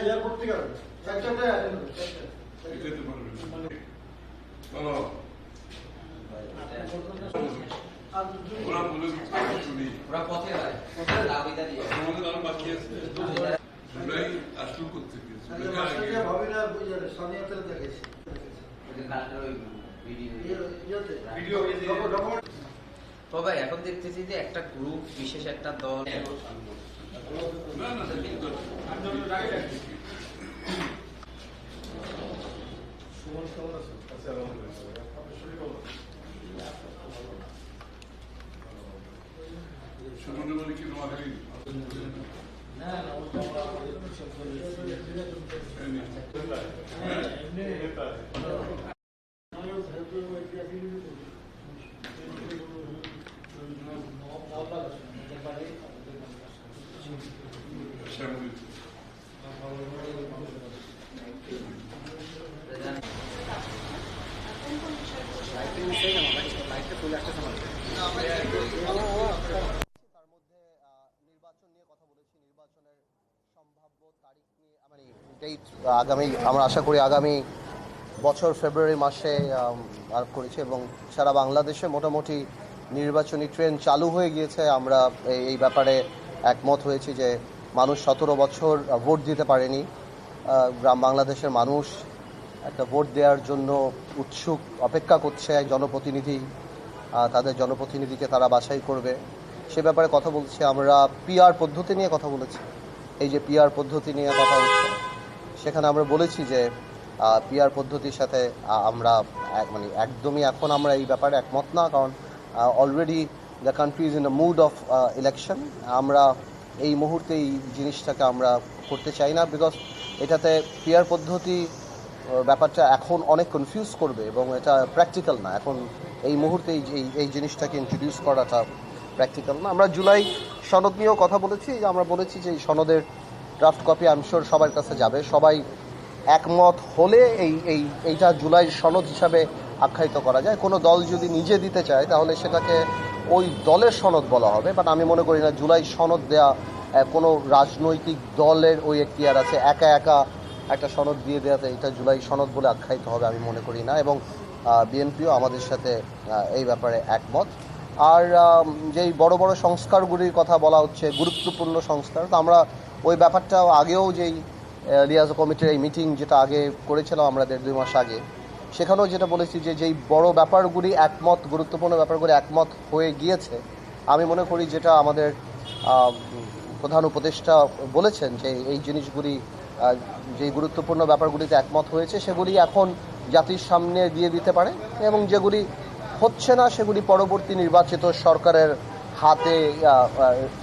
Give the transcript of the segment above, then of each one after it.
Airport থেকে সেকশনটাই আছে যেতে পারবে বলো আর ওরা বলে কিছু নেই ওরা পথে যায় দাবিটা দিয়ে আমাদের আরও বাকি আছে জুলাই আসল করতে গিয়েছে মাস্টারকে ভাবিনা বুঝে সানিয়াতে দেখেছি ওদের কালকের ওই ভিডিও ইয়েতে ভিডিও ডকুমেন্ট তবে এখন দেখতেছি যে একটা গ্রুপ বিশেষ একটা দল। না না আছে আচ্ছা আপনার শরীর কেমন সুমনে বলে কি নোয়াখালী না না ওটা আমরা সব করে শ্যামলী তার মধ্যে আহ, নির্বাচন নিয়ে কথা বলেছি নির্বাচনের সম্ভাব্য তারিখ নিয়ে মানে ডেট আগামী, আমরা আশা করি আগামী বছর ফেব্রুয়ারি মাসে আর করেছি এবং সারা বাংলাদেশে মোটামুটি নির্বাচনী ট্রেন চালু হয়ে গিয়েছে। আমরা এই- ব্যাপারে একমত হয়েছি যে মানুষ সতেরো বছর ভোট দিতে পারেনি। গ্রাম বাংলাদেশের মানুষ একটা ভোট দেওয়ার জন্য উৎসুক, অপেক্ষা করছে জনপ্রতিনিধি। তাদের জনপ্রতিনিধিকে তারা বাছাই করবে। সে ব্যাপারে কথা বলছি আমরা পিআর পদ্ধতি নিয়ে কথা বলেছি। এই যে পিআর পদ্ধতি নিয়ে কথা হচ্ছে সেখানে আমরা বলেছি যে পিআর পদ্ধতির সাথে আমরা মানে একদমই এখন আমরা এই ব্যাপারে একমত না, কারণ already the country is in the mood of election আমরা এই মুহূর্তে এই জিনিসটাকে আমরা করতে চাই না বিকজ এটাতে পিআর পদ্ধতি ব্যাপারটা এখন অনেক কনফিউজ করবে এবং এটা প্র্যাকটিক্যাল না। এখন এই মুহূর্তে এই, এই- জিনিসটাকে ইন্ট্রোডিউস করাটা প্র্যাকটিক্যাল না। আমরা জুলাই সনদ নিয়েও কথা বলেছি, আমরা বলেছি যে এই সনদের ড্রাফট কপি আনশোর সবার কাছে যাবে। সবাই একমত হলে এই এই, এইটা জুলাই সনদ হিসাবে আখ্যায়িত করা যায়। কোনো দল যদি নিজে দিতে চায়, তাহলে সেটাকে ওই দলের সনদ বলা হবে। বাট আমি মনে করি না, জুলাই সনদ দেয়া কোনো রাজনৈতিক দলের ওই এখতিয়ার আছে। একা একা একটা সনদ দিয়ে দেওয়াতে এটা জুলাই সনদ বলে আখ্যায়িত হবে আমি মনে করি না। এবং বিএনপিও আমাদের সাথে এই ব্যাপারে একমত। আর যেই বড় বড় সংস্কারগুলির কথা বলা হচ্ছে, গুরুত্বপূর্ণ সংস্কার, তো আমরা ওই ব্যাপারটাও আগেও যেই রিয়াজ কমিটির এই মিটিং যেটা আগে করেছিলাম আমরা দেড় দুই মাস আগে, সেখানেও যেটা বলেছি যে যেই বড় ব্যাপারগুলি একমত, গুরুত্বপূর্ণ ব্যাপারগুলি একমত হয়ে গিয়েছে, আমি মনে করি যেটা আমাদের প্রধান উপদেষ্টা বলেছেন যে এই জিনিসগুলি যে গুরুত্বপূর্ণ ব্যাপারগুলিতে একমত হয়েছে, সেগুলি এখন জাতির সামনে দিয়ে দিতে পারে এবং যেগুলি হচ্ছে না, সেগুলি পরবর্তী নির্বাচিত সরকারের হাতে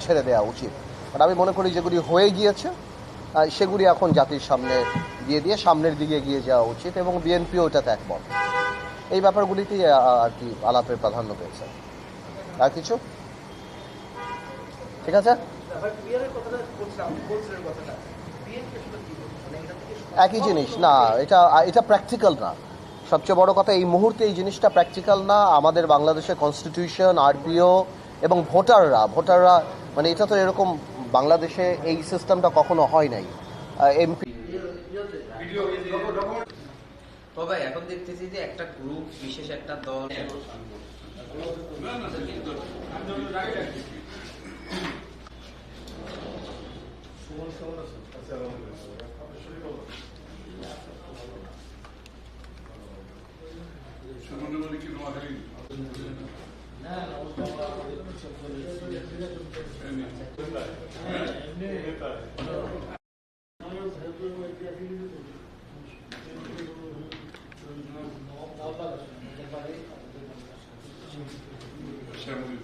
ছেড়ে দেওয়া উচিত। আর আমি মনে করি যেগুলি হয়ে গিয়েছে সেগুলি এখন জাতির সামনে দিয়ে দিয়ে সামনের দিকে এগিয়ে যাওয়া উচিত এবং বিএনপিও এটাতে একমত। এই ব্যাপারগুলিতেই আর কি আলাপের প্রাধান্য পেয়েছে। আর কিছু? ঠিক আছে? একই জিনিস, না, এটা এটা প্র্যাকটিক্যাল না। সবচেয়ে বড় কথা, এই মুহূর্তে এই জিনিসটা প্র্যাকটিক্যাল না। আমাদের বাংলাদেশের কনস্টিটিউশন আরপিও এবং ভোটাররা ভোটাররা মানে এটা তো এরকম বাংলাদেশে এই সিস্টেমটা কখনো হয় নাই। এমপি তবে এখন দেখতেছি যে একটা গ্রুপ বিশেষ একটা দল। সুমন কি নোয়াখালী না না ওটা আমরা সব করে শ্যামলী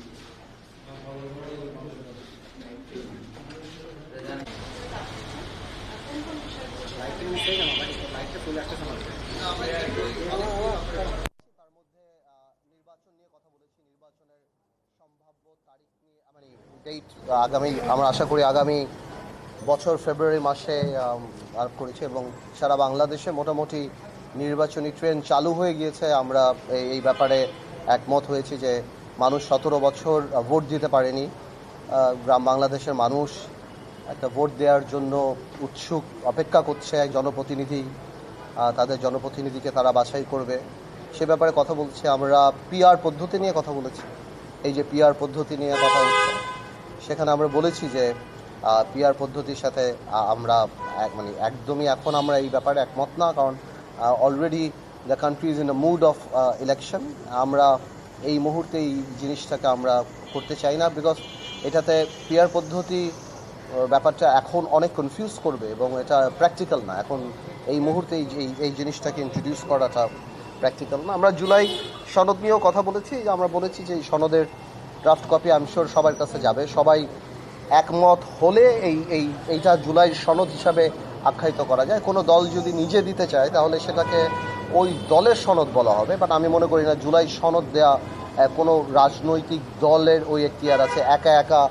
তার মধ্যে আহ, নির্বাচন নিয়ে কথা বলেছি নির্বাচনের সম্ভাব্য তারিখ নিয়ে ডেট আগামী, আমরা আশা করি আগামী বছর ফেব্রুয়ারি মাসে করেছি এবং সারা বাংলাদেশে মোটামুটি নির্বাচনী ট্রেন চালু হয়ে গিয়েছে। আমরা এই- ব্যাপারে একমত হয়েছি যে মানুষ সতেরো বছর ভোট দিতে পারেনি। গ্রাম বাংলাদেশের মানুষ একটা ভোট দেওয়ার জন্য উৎসুক, অপেক্ষা করছে এক জনপ্রতিনিধি। তাদের জনপ্রতিনিধিকে তারা বাছাই করবে। সে ব্যাপারে কথা বলছি আমরা পিআর পদ্ধতি নিয়ে কথা বলেছি। এই যে পিআর পদ্ধতি নিয়ে কথা সেখানে আমরা বলেছি যে পিআর পদ্ধতির সাথে আমরা মানে একদমই এখন আমরা এই ব্যাপারে একমত না, কারণ already the country is in the mood of election আমরা এই মুহূর্তে এই জিনিসটাকে আমরা করতে চাই না বিকজ এটাতে পিআর পদ্ধতি ব্যাপারটা এখন অনেক কনফিউজ করবে এবং এটা প্র্যাকটিক্যাল না। এখন এই মুহূর্তে এই, এই- এই জিনিসটাকে ইন্ট্রোডিউস করাটা প্র্যাকটিক্যাল না। আমরা জুলাই সনদ নিয়েও কথা বলেছি যে আমরা বলেছি যে এই সনদের ড্রাফট কপি আইমশোর সবার কাছে যাবে। সবাই একমত হলে এই এই, এইটা জুলাই সনদ হিসাবে আখ্যায়িত করা যায়। কোনো দল যদি নিজে দিতে চায়, তাহলে সেটাকে ওই দলের সনদ বলা হবে। বাট আমি মনে করি না, জুলাই সনদ দেয়া কোনো রাজনৈতিক দলের ওই এখতিয়ার আছে। একা একা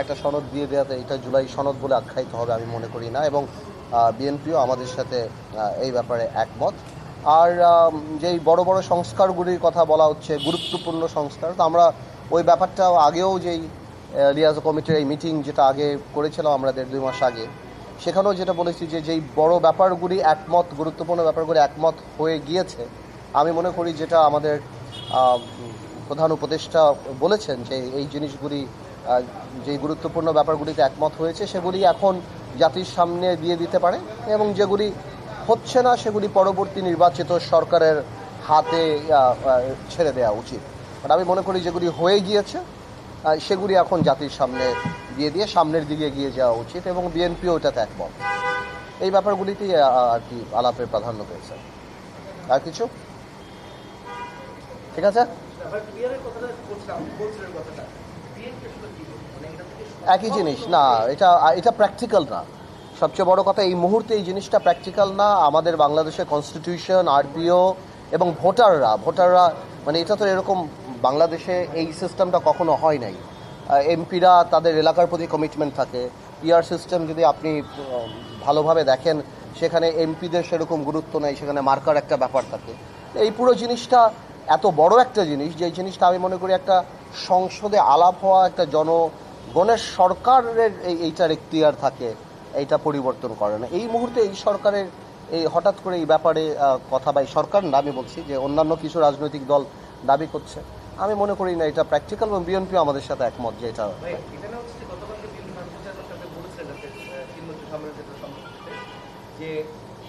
একটা সনদ দিয়ে দেওয়াতে এটা জুলাই সনদ বলে আখ্যায়িত হবে আমি মনে করি না। এবং বিএনপিও আমাদের সাথে এই ব্যাপারে একমত। আর যেই বড় বড় সংস্কারগুলির কথা বলা হচ্ছে, গুরুত্বপূর্ণ সংস্কার, তো আমরা ওই ব্যাপারটা আগেও যেই লিয়াজো কমিটির এই মিটিং যেটা আগে করেছিলাম আমরা দেড় দুই মাস আগে, সেখানেও যেটা বলেছি যে যেই বড় ব্যাপারগুলি একমত, গুরুত্বপূর্ণ ব্যাপারগুলি একমত হয়ে গিয়েছে, আমি মনে করি যেটা আমাদের প্রধান উপদেষ্টা বলেছেন যে এই জিনিসগুলি যে গুরুত্বপূর্ণ ব্যাপারগুলিতে একমত হয়েছে, সেগুলি এখন জাতির সামনে দিয়ে দিতে পারে এবং যেগুলি হচ্ছে না, সেগুলি পরবর্তী নির্বাচিত সরকারের হাতে ছেড়ে দেওয়া উচিত। আর আমি মনে করি যেগুলি হয়ে গিয়েছে সেগুলি এখন জাতির সামনে দিয়ে দিয়ে সামনের দিকে এগিয়ে যাওয়া উচিত এবং বিএনপিও ওটাতে একমত এই ব্যাপারগুলিতেই আর কি আলাপের প্রাধান্য পেয়েছে। আর কিছু? ঠিক আছে? একই জিনিস, না, এটা এটা প্র্যাকটিক্যাল না। সবচেয়ে বড় কথা, এই মুহূর্তে এই জিনিসটা প্র্যাকটিক্যাল না। আমাদের বাংলাদেশের কনস্টিটিউশন আরপিও এবং ভোটাররা ভোটাররা মানে এটা তো এরকম বাংলাদেশে এই সিস্টেমটা কখনো হয় নাই। এমপিরা তাদের এলাকার প্রতি কমিটমেন্ট থাকে। পিআর সিস্টেম যদি আপনি ভালোভাবে দেখেন, সেখানে এমপিদের সেরকম গুরুত্ব নেই, সেখানে মার্কার একটা ব্যাপার থাকে। এই পুরো জিনিসটা এত বড় একটা জিনিস, যে জিনিসটা আমি মনে করি একটা সংসদে আলাপ হওয়া, একটা জনগণের সরকারের এই, এইটার এখতিয়ার থাকে, এইটা পরিবর্তন করে না। এই মুহূর্তে এই সরকারের, এই হঠাৎ করে এই ব্যাপারে কথা বা সরকার আমি বলছি, যে অন্যান্য কিছু রাজনৈতিক দল দাবি করছে। আমি মনে করি না এটা প্র্যাকটিক্যাল এবং বিএনপি আমাদের সাথে একমত যে এটা যে গতকালকে বিল ভারপ্রচারের সাথে বলেছিলেন যে তিন বছর সামনের যেটা সম্পর্কে যে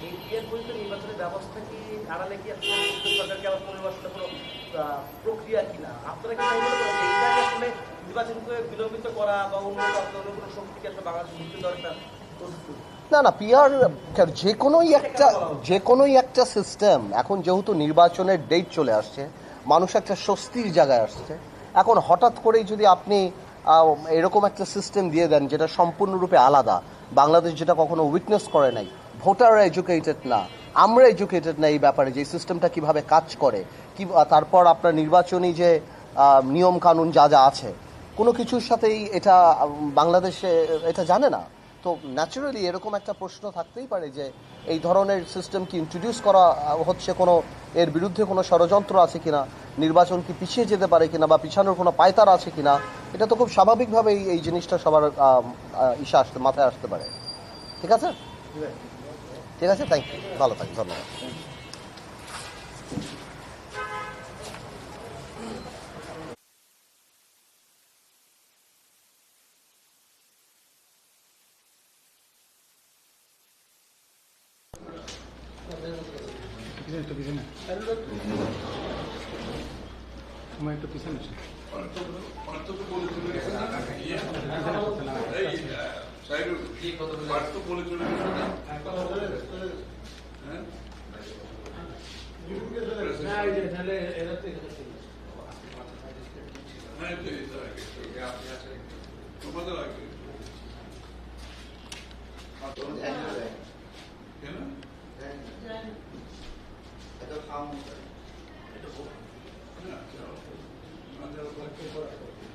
এই এর পরিচিত নির্বাচনের ব্যবস্থা কি আড়ালে কি সরকারকে আবার পুনর্বাসনের কোনো প্রক্রিয়া কিনা? আপনারা কি তাই মনে করেন যে আসলে নির্বাচনকে বিলম্বিত করা বা অন্য কোনো- কোনো শক্তিকে আসলে বাংলাদেশ মুক্তি দেওয়ার না না পিআর যে কোনোই একটা যে কোনোই একটা সিস্টেম এখন যেহেতু নির্বাচনের ডেট চলে আসছে মানুষ একটা স্বস্তির জায়গায় আসছে। এখন হঠাৎ করেই যদি আপনি এরকম একটা সিস্টেম দিয়ে দেন যেটা সম্পূর্ণরূপে আলাদা, বাংলাদেশ যেটা কখনো উইটনেস করে নাই, ভোটাররা এডুকেটেড না, আমরা এডুকেটেড না এই ব্যাপারে যে সিস্টেমটা কীভাবে কাজ করে, কি তারপর আপনার নির্বাচনী যে নিয়ম কানুন যা যা আছে, কোনো কিছুর সাথেই এটা বাংলাদেশে, এটা জানে না। তো ন্যাচুরালি এরকম একটা প্রশ্ন থাকতেই পারে যে এই ধরনের সিস্টেম কি ইন্ট্রোডিউস করা হচ্ছে কোনো এর বিরুদ্ধে কোনো ষড়যন্ত্র আছে কিনা? নির্বাচন কি পিছিয়ে যেতে পারে কিনা বা পিছানোর কোনো পায়তার আছে কিনা? এটা তো খুব স্বাভাবিকভাবেই এই জিনিসটা সবার ইসে আসতে মাথায় আসতে পারে। ঠিক আছে? ঠিক আছে। থ্যাংক ইউ ভালো থাকি ধন্যবাদ। পিছনে একটু পিছনে সময় একটু পিছনে তোমাদের আগে কেন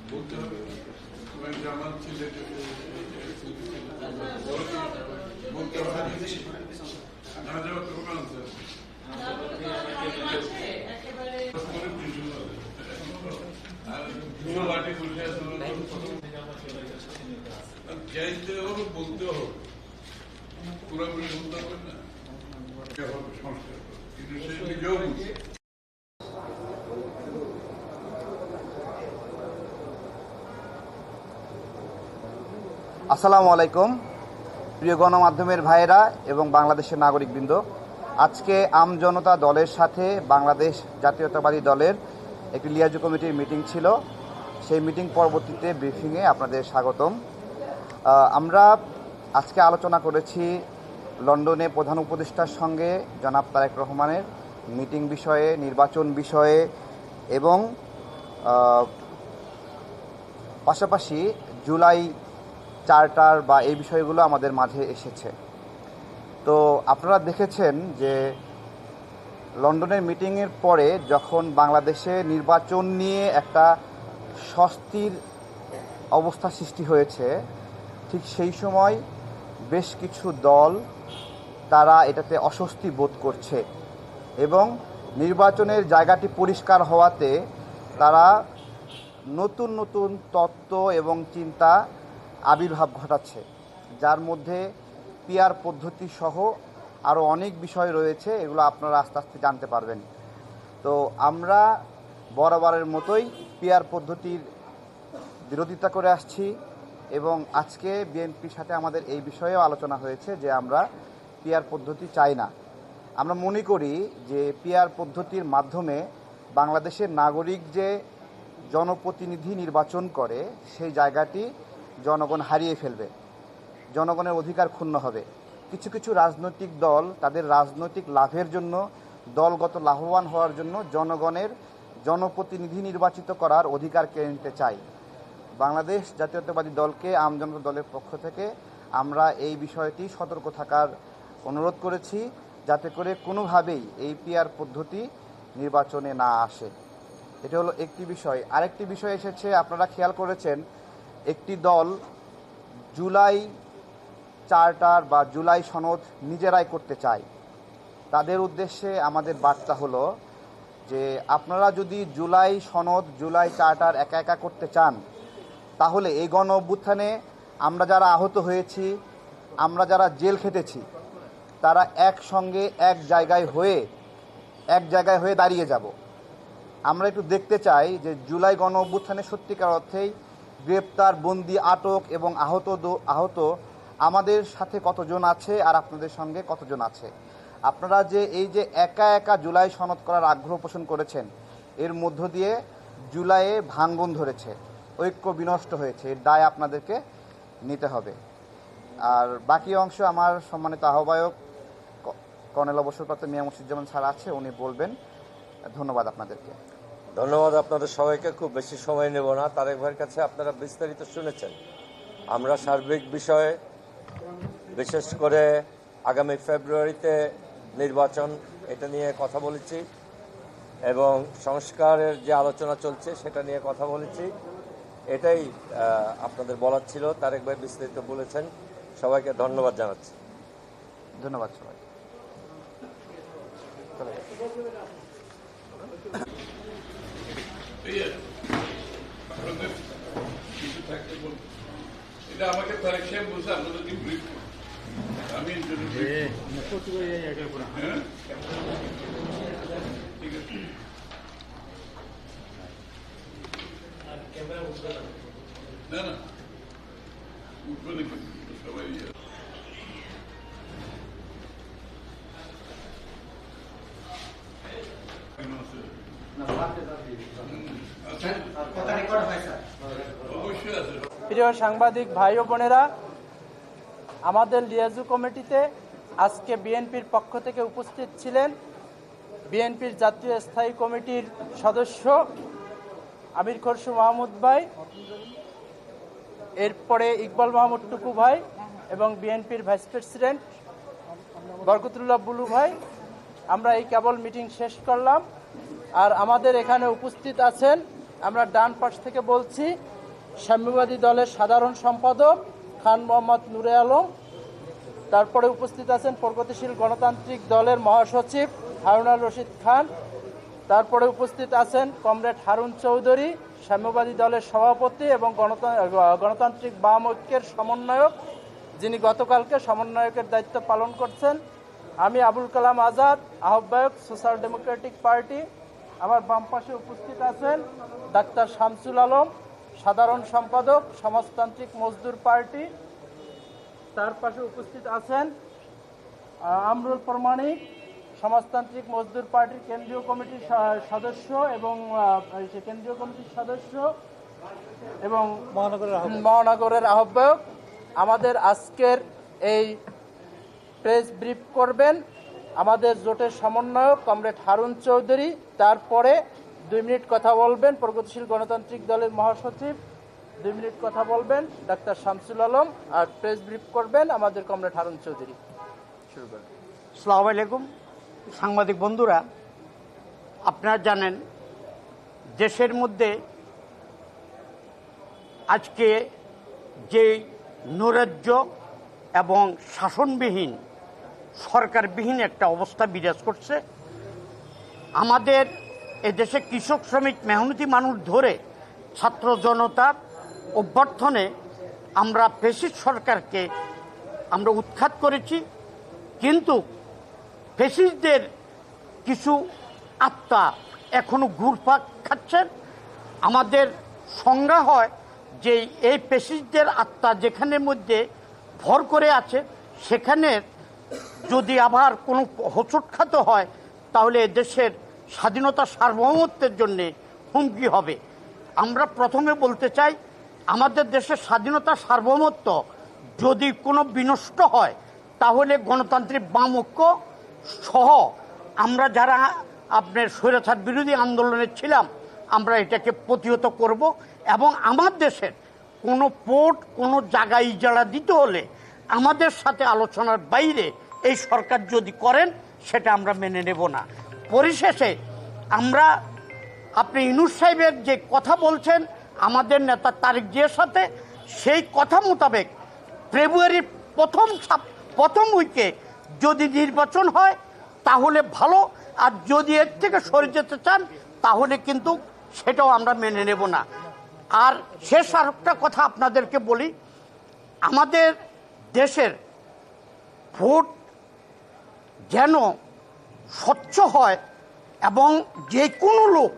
বলতে হবে জামাত ছিলে বলতে হবে দুশো লাঠি বসে আছে চাইতে হবে বলতে হবে পুরোপুরি বলতে হবে না এটা হবে সংস্কার কিন্তু সে নিজেও বুঝে। আসসালামু আলাইকুম, প্রিয় গণমাধ্যমের ভাইয়েরা এবং বাংলাদেশের নাগরিকবৃন্দ। আজকে আম জনতা দলের সাথে বাংলাদেশ জাতীয়তাবাদী দলের একটি লিয়াজু কমিটির মিটিং ছিল। সেই মিটিং পরবর্তীতে ব্রিফিংয়ে আপনাদের স্বাগতম। আমরা আজকে আলোচনা করেছি লন্ডনে প্রধান উপদেষ্টার সঙ্গে জনাব তারেক রহমানের মিটিং বিষয়ে, নির্বাচন বিষয়ে এবং পাশাপাশি জুলাই চার্টার বা এই বিষয়গুলো আমাদের মাঝে এসেছে। তো আপনারা দেখেছেন যে লন্ডনের মিটিংয়ের পরে যখন বাংলাদেশে নির্বাচন নিয়ে একটা স্বস্তির অবস্থা সৃষ্টি হয়েছে, ঠিক সেই সময় বেশ কিছু দল তারা এটাতে অস্বস্তি বোধ করছে এবং নির্বাচনের জায়গাটি পরিষ্কার হওয়াতে তারা নতুন নতুন তত্ত্ব এবং চিন্তা আবির্ভাব ঘটাচ্ছে। যার মধ্যে পিয়ার পদ্ধতি সহ আরও অনেক বিষয় রয়েছে, এগুলো আপনারা আস্তে আস্তে জানতে পারবেন। তো আমরা বরাবরের মতোই পিয়ার পদ্ধতির বিরোধিতা করে আসছি এবং আজকে বিএনপির সাথে আমাদের এই বিষয়েও আলোচনা হয়েছে যে আমরা পিয়ার পদ্ধতি চাই না। আমরা মনে করি যে পিয়ার পদ্ধতির মাধ্যমে বাংলাদেশের নাগরিক যে জনপ্রতিনিধি নির্বাচন করে, সেই জায়গাটি জনগণ হারিয়ে ফেলবে। জনগণের অধিকার ক্ষুণ্ণ হবে। কিছু কিছু রাজনৈতিক দল তাদের রাজনৈতিক লাভের জন্য দলগত লাভবান হওয়ার জন্য জনগণের জনপ্রতিনিধি নির্বাচিত করার অধিকার কেড়ে নিতে চায়। বাংলাদেশ জাতীয়তাবাদী দলকে আমজনতা দলের পক্ষ থেকে আমরা এই বিষয়টি সতর্ক থাকার অনুরোধ করেছি যাতে করে কোনোভাবেই এই পিআর পদ্ধতি নির্বাচনে না আসে। এটা হলো একটি বিষয়। আরেকটি বিষয় এসেছে, আপনারা খেয়াল করেছেন একটি দল জুলাই চার্টার বা জুলাই সনদ নিজেরাই করতে চায়। তাদের উদ্দেশ্যে আমাদের বার্তা হলো যে, আপনারা যদি জুলাই সনদ, জুলাই চার্টার একা একা করতে চান, তাহলে এই গণ অভ্যুত্থানে আমরা যারা আহত হয়েছি, আমরা যারা জেল খেটেছি, তারা একসঙ্গে এক জায়গায় হয়ে, এক জায়গায় হয়ে দাঁড়িয়ে যাব। আমরা একটু দেখতে চাই যে, জুলাই গণ অভ্যুত্থানে সত্যিকার অর্থেই গ্রেপ্তার, বন্দি, আটক এবং আহত আহত। আমাদের সাথে কতজন আছে আর আপনাদের সঙ্গে কতজন আছে? আপনারা যে এই যে একা একা জুলাই সনদ করার আগ্রহ পোষণ করেছেন, এর মধ্য দিয়ে জুলাইয়ে ভাঙ্গন ধরেছে, ঐক্য বিনষ্ট হয়েছে, এর দায় আপনাদেরকে নিতে হবে। আর বাকি অংশ আমার সম্মানিত আহ্বায়ক কর্নেল অবসরপ্রাপ্ত মিয়া মুর্শিদুজ্জামান স্যার আছে, উনি বলবেন। ধন্যবাদ আপনাদেরকে। ধন্যবাদ আপনাদের সবাইকে, খুব বেশি সময় নেব না। তারেক ভাইয়ের কাছে আপনারা বিস্তারিত শুনেছেন। আমরা সার্বিক বিষয়ে বিশেষ করে আগামী ফেব্রুয়ারিতে নির্বাচন, এটা নিয়ে কথা বলেছি এবং সংস্কারের যে আলোচনা চলছে, সেটা নিয়ে কথা বলেছি। এটাই আপনাদের বলার ছিল। তারেক ভাই বিস্তারিত বলেছেন। সবাইকে ধন্যবাদ জানাচ্ছি। ধন্যবাদ সবাই এই আর কি। আপনাদের কিছু থাকতে বলুন। এটা আমাকে তারেক সাহেব বলছে আপনাদেরকে ব্রিফ করুন। আমি এর জন্য brief করছি। হ্যাঁ? ঠিক আছে না না উঠবে না কিন্তু, সবাই ইয়ে। কেন আছে? অবশ্যই আছে প্রিয় সাংবাদিক ভাই ও বোনেরা, আমাদের লিয়াজু কমিটিতে আজকে বিএনপির পক্ষ থেকে উপস্থিত ছিলেন বিএনপির জাতীয় স্থায়ী কমিটির সদস্য আমির খরশু মাহমুদ ভাই, এরপরে ইকবাল মাহমুদ টুকু ভাই এবং বিএনপির ভাইস প্রেসিডেন্ট বরকতুল্লাহ বুলু ভাই। আমরা এই কেবল মিটিং শেষ করলাম। আর আমাদের এখানে উপস্থিত আছেন, আমরা ডান পাশ থেকে বলছি সাম্যবাদী দলের সাধারণ সম্পাদক খান মোহাম্মদ নুরে আলম। তারপরে উপস্থিত আছেন প্রগতিশীল গণতান্ত্রিক দলের মহাসচিব হারুনার রশিদ খান। তারপরে উপস্থিত আছেন কমরেড হারুন চৌধুরী, সাম্যবাদী দলের সভাপতি এবং গণতা- গণতান্ত্রিক বাম ঐক্যের সমন্বয়ক, যিনি গতকালকে সমন্বয়কের দায়িত্ব পালন করছেন। আমি আবুল কালাম আজাদ, আহ্বায়ক সোশ্যাল ডেমোক্রেটিক পার্টি। আমার বাম পাশে উপস্থিত আছেন ডাক্তার শামসুল আলম সাধারণ সম্পাদক সমাজতান্ত্রিক মজদুর পার্টি তার পাশে উপস্থিত আছেন আমরুল প্রমাণিক সমাজতান্ত্রিক মজদুর পার্টির কেন্দ্রীয় কমিটির সদস্য এবং কেন্দ্রীয় কমিটির সদস্য এবং মহানগরের আহ্বায়ক। আমাদের আজকের এই প্রেস ব্রিফ করবেন আমাদের জোটের সমন্বয়ক কমরেড হারুন চৌধুরী তারপরে দুই মিনিট কথা বলবেন প্রগতিশীল গণতান্ত্রিক দলের মহাসচিব। দুই মিনিট কথা বলবেন ডাক্তার শামসুল আলম আর প্রেস ব্রিফ করবেন আমাদের কমরেড হারুন চৌধুরী। শুরু করেন। সালাম আলাইকুম। সাংবাদিক বন্ধুরা আপনারা জানেন দেশের মধ্যে আজকে যে নৈরাজ্য এবং শাসনবিহীন সরকারবিহীন একটা অবস্থা বিরাজ করছে আমাদের এদেশে কৃষক, শ্রমিক, মেহনতি মানুষ ধরে ছাত্র জনতার অভ্যর্থনে আমরা ফেসিস সরকারকে আমরা উৎখাত করেছি। কিন্তু ফেসিসদের কিছু আত্মা এখনও ঘুরপাক খাচ্ছেন। আমাদের সংজ্ঞা হয় যে এই পেশিসদের আত্মা যেখানের মধ্যে ভর করে আছে সেখানে যদি আবার কোনো হোঁচট খাতে হয়, তাহলে দেশের স্বাধীনতা সার্বভৌমত্বের জন্যে হুমকি হবে। আমরা প্রথমে বলতে চাই, আমাদের দেশের স্বাধীনতা সার্বভৌমত্ব যদি কোনো বিনষ্ট হয়, তাহলে গণতান্ত্রিক বাম ঐক্য সহ আমরা যারা আপনার স্বৈরাচার বিরোধী আন্দোলনে ছিলাম, আমরা এটাকে প্রতিহত করব এবং আমার দেশের কোনো পোর্ট, কোনো জায়গায় ইজারা দিতে হলে আমাদের সাথে আলোচনার বাইরে এই সরকার যদি করেন, সেটা আমরা মেনে নেব না। পরিশেষে আমরা আপনি ইনুস সাহেবের যে কথা বলছেন, আমাদের নেতা তারিক জিয়ার সাথে, সেই কথা মোতাবেক ফেব্রুয়ারির প্রথম প্রথম উইকে যদি নির্বাচন হয়, তাহলে ভালো। আর যদি এর থেকে সরে যেতে চান, তাহলে কিন্তু সেটাও আমরা মেনে নেব না। আর শেষ আর একটা কথা আপনাদেরকে বলি, আমাদের দেশের ভোট যেন স্বচ্ছ হয় এবং যে কোনো লোক,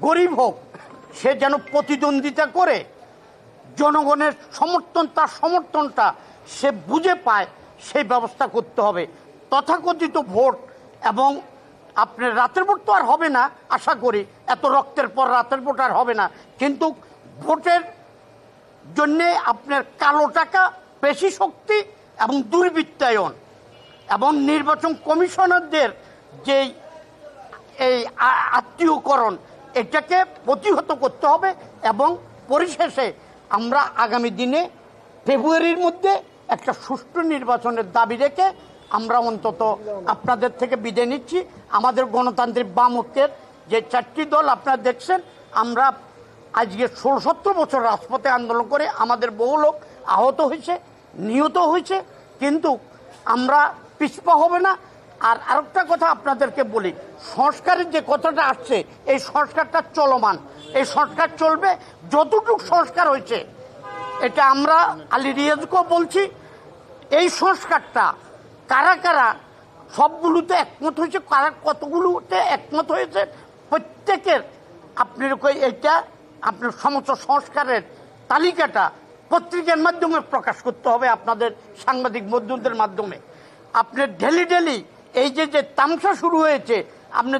গরিব হোক, সে যেন প্রতিদ্বন্দ্বিতা করে, জনগণের সমর্থন, তার সমর্থনটা সে বুঝে পায়, সেই ব্যবস্থা করতে হবে। তথাকথিত ভোট এবং আপনার রাতের ভোট তো আর হবে না, আশা করি। এত রক্তের পর রাতের ভোট আর হবে না। কিন্তু ভোটের জন্যে আপনার কালো টাকা পেশি শক্তি এবং দুর্বৃত্তায়ন এবং নির্বাচন কমিশনারদের যেই এই আত্মীয়করণ, এটাকে প্রতিহত করতে হবে এবং পরিশেষে আমরা আগামী দিনে ফেব্রুয়ারির মধ্যে একটা সুষ্ঠু নির্বাচনের দাবি রেখে আমরা অন্তত আপনাদের থেকে বিদায় নিচ্ছি। আমাদের গণতান্ত্রিক বাম ঐক্যের যে চারটি দল আপনারা দেখছেন, আমরা আজকে ষোলো সতেরো বছর রাজপথে আন্দোলন করে আমাদের বহু লোক আহত হয়েছে, নিহত হয়েছে, কিন্তু আমরা পিছপা হবে না। আর আরেকটা কথা আপনাদেরকে বলি, সংস্কারের যে কথাটা আসছে, এই সংস্কারটা চলমান। এই সংস্কার চলবে যতটুকু সংস্কার হয়েছে। এটা আমরা আলী রিয়াজকেও বলছি, এই সংস্কারটা কারা কারা সবগুলোতে একমত হয়েছে, কারা কতগুলোতে একমত হয়েছে, প্রত্যেকের আপনার এইটা আপনার সমস্ত সংস্কারের তালিকাটা পত্রিকার মাধ্যমে প্রকাশ করতে হবে আপনাদের সাংবাদিক বন্ধুদের মাধ্যমে। আপনার ডেলি ডেলি এই যে যে তামসা শুরু হয়েছে, আপনি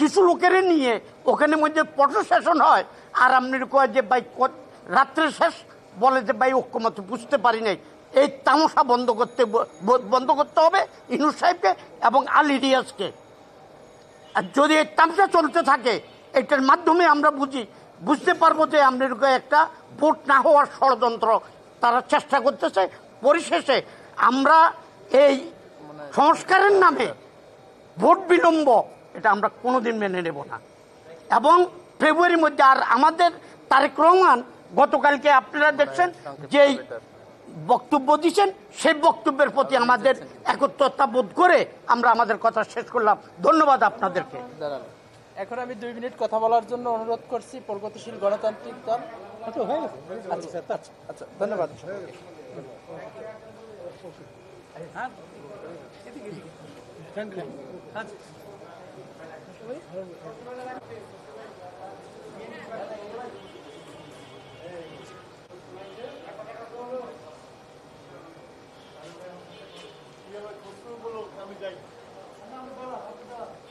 কিছু লোকের নিয়ে ওখানে মধ্যে পটো সেশন হয়, আর আপনি কয় যে, ভাই রাত্রে শেষ? বলে যে, ভাই ঐক্যমত বুঝতে পারি নাই। এই তামসা বন্ধ করতে বন্ধ করতে হবে ইনুস সাহেবকে এবং আলী রিয়াজকে। আর যদি এই তামসা চলতে থাকে, এটার মাধ্যমে আমরা বুঝি, বুঝতে পারব যে আমাদেরকে একটা ভোট না হওয়ার ষড়যন্ত্র তারা চেষ্টা করতেছে। পরিশেষে আমরা এই সংস্কারের নামে ভোট বিলম্ব, এটা আমরা কোনোদিন মেনে নেব না। এবং ফেব্রুয়ারির মধ্যে আর আমাদের তারেক রহমান গতকালকে আপনারা দেখছেন যেই বক্তব্য দিচ্ছেন সেই বক্তব্যের প্রতি আমাদের একত্রতা বোধ করে আমরা আমাদের কথা শেষ করলাম। ধন্যবাদ আপনাদেরকে। এখন আমি দুই মিনিট কথা বলার জন্য অনুরোধ করছি প্রগতিশীল গণতান্ত্রিক দল। আচ্ছা আচ্ছা আচ্ছা ধন্যবাদ।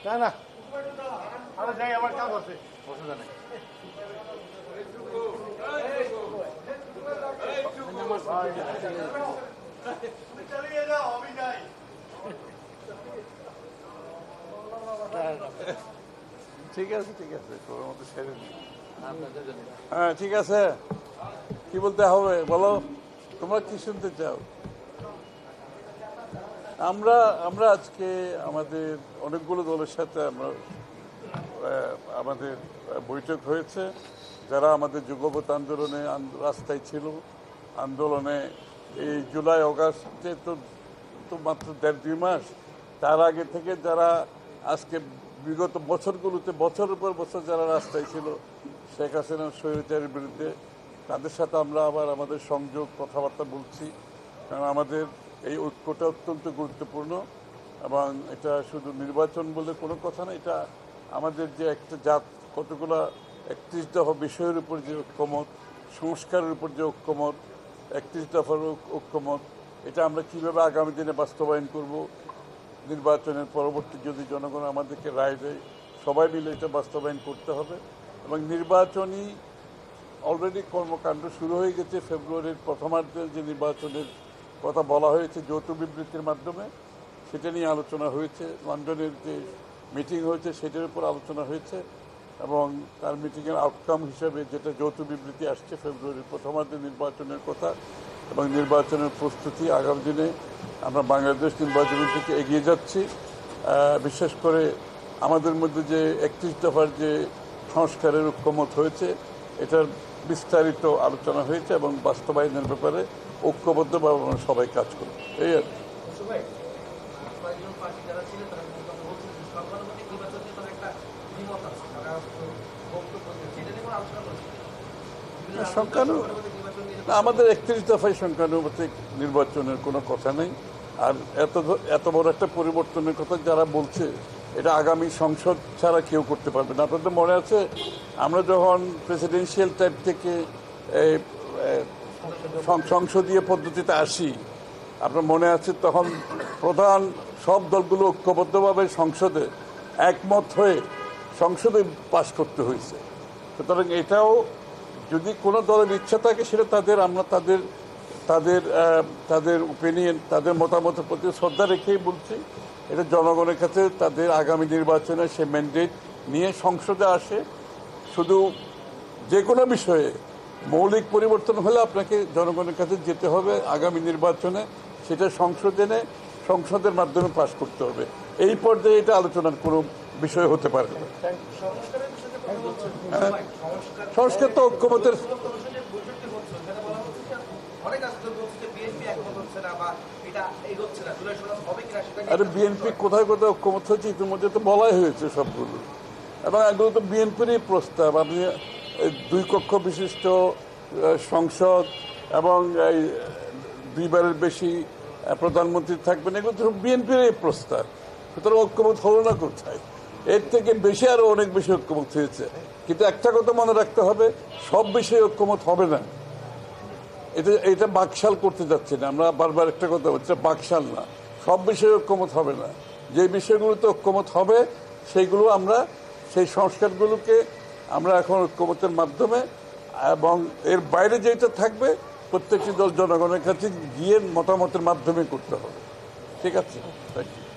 না না। আরে যাই আমার কাজ আছে। চালিয়ে যাও আমি যাই ঠিক আছে ঠিক আছে তোর মতো সেরে নি। হ্যাঁ ঠিক আছে। কি বলতে হবে? বলো তোমরা কি শুনতে চাও? আমরা আমরা আজকে আমাদের অনেকগুলো দলের সাথে আমরা আমাদের বৈঠক হয়েছে। যারা আমাদের যুগপথ আন্দোলনে রাস্তায় ছিল আন্দোলনে এই জুলাই অগাস্টে তো তো মাত্র দেড় দুই মাস তার আগে থেকে যারা আজকে বিগত বছরগুলোতে, বছরের পর বছর যারা রাস্তায় ছিল, শেখ হাসিনার স্বৈরাচারের বিরুদ্ধে, তাদের সাথে আমরা আবার আমাদের সংযোগ, কথাবার্তা বলছি। কারণ আমাদের এই ঐক্যটা অত্যন্ত গুরুত্বপূর্ণ এবং এটা শুধু নির্বাচন বলে কোনো কথা না, এটা আমাদের যে একটা জাত, কতগুলো একত্রিশ দফা বিষয়ের উপর যে ঐক্যমত, সংস্কারের উপর যে ঐক্যমত একত্রিশ দফার ঐক- ঐক্যমত, এটা আমরা কীভাবে আগামী দিনে বাস্তবায়ন করব নির্বাচনের পরবর্তী যদি জনগণ আমাদেরকে রায় দেয়, সবাই মিলে এটা বাস্তবায়ন করতে হবে এবং নির্বাচনী অলরেডি কর্মকাণ্ড শুরু হয়ে গেছে। ফেব্রুয়ারির প্রথমার্ধে যে নির্বাচনের কথা বলা হয়েছে যৌথ বিবৃতির মাধ্যমে, সেটা নিয়ে আলোচনা হয়েছে। লন্ডনের যে মিটিং হয়েছে, সেটার উপর আলোচনা হয়েছে এবং তার মিটিংয়ের আউটকাম হিসেবে যেটা যৌথ বিবৃতি আসছে, ফেব্রুয়ারির প্রথমার্ধে নির্বাচনের কথা এবং নির্বাচনের প্রস্তুতি আগামী দিনে আমরা বাংলাদেশ নির্বাচনের দিকে এগিয়ে যাচ্ছি বিশেষ করে আমাদের মধ্যে যে একত্রিশ দফার যে সংস্কারের ঐক্যমত হয়েছে, এটার বিস্তারিত আলোচনা হয়েছে এবং বাস্তবায়নের ব্যাপারে ঐক্যবদ্ধভাবে আমরা সবাই কাজ করি এই আর কি। আমাদের একত্রিশ দফায় সংখ্যানুপাতিক নির্বাচনের কোনো কথা নেই। আর এত এত বড় একটা পরিবর্তনের কথা যারা বলছে, এটা আগামী সংসদ ছাড়া কেউ করতে পারবে না। আপনাদের মনে আছে, আমরা যখন প্রেসিডেন্সিয়াল টাইপ থেকে সংসদীয় পদ্ধতিতে আসি, আপনার মনে আছে তখন প্রধান সব দলগুলো ঐক্যবদ্ধভাবে সংসদে একমত হয়ে সংসদে পাশ করতে হয়েছে। সুতরাং এটাও যদি কোনো দলের ইচ্ছা থাকে, সেটা তাদের, আমরা তাদের তাদের তাদের ওপিনিয়ন তাদের মতামতের প্রতি শ্রদ্ধা রেখেই বলছি। এটা জনগণের কাছে তাদের আগামী নির্বাচনে সে ম্যান্ডেট নিয়ে সংসদে আসে। শুধু যে কোনো বিষয়ে মৌলিক পরিবর্তন হলে আপনাকে জনগণের কাছে যেতে হবে আগামী নির্বাচনে। সেটা সংসদে এনে সংসদের মাধ্যমে পাশ করতে হবে। এই পর্যায়ে এটা আলোচনার কোনো বিষয় হতে পারে না সংস্কারের বিষয়ে যে কথা বলছেন হ্যাঁ। সবাই, সংস্কার সংস্কার তো ঐক্যমতের আরে বিএনপি কোথায় কোথায় ঐক্যমত হয়েছে ইতিমধ্যে তো বলাই হয়েছে সবগুলো। এবং এগুলো তো বিএনপিরই প্রস্তাব আপনি দুই কক্ষ বিশিষ্ট সংসদ এবং এই দুইবারের বেশি প্রধানমন্ত্রী থাকবেন এগুলো তো বিএনপির প্রস্তাব। সুতরাং ঐক্যমত হলো না কোথায়? এর থেকে বেশি আরও অনেক বেশি ঐক্যমত হয়েছে। কিন্তু একটা কথা মনে রাখতে হবে, সব বিষয়ে ঐক্যমত হবে না। এটা এটা বাকশাল করতে যাচ্ছে না। আমরা বারবার একটা কথা বলছি বাকশাল না। সব বিষয়ে ঐক্যমত হবে না। যে বিষয়গুলোতে ঐক্যমত হবে, সেইগুলো আমরা, সেই সংস্কারগুলোকে আমরা এখন ঐক্যমতের মাধ্যমে এবং এর বাইরে যেটা থাকবে, প্রত্যেকটি দল জনগণের কাছে গিয়ে মতামতের মাধ্যমে করতে হবে। ঠিক আছে? Thank you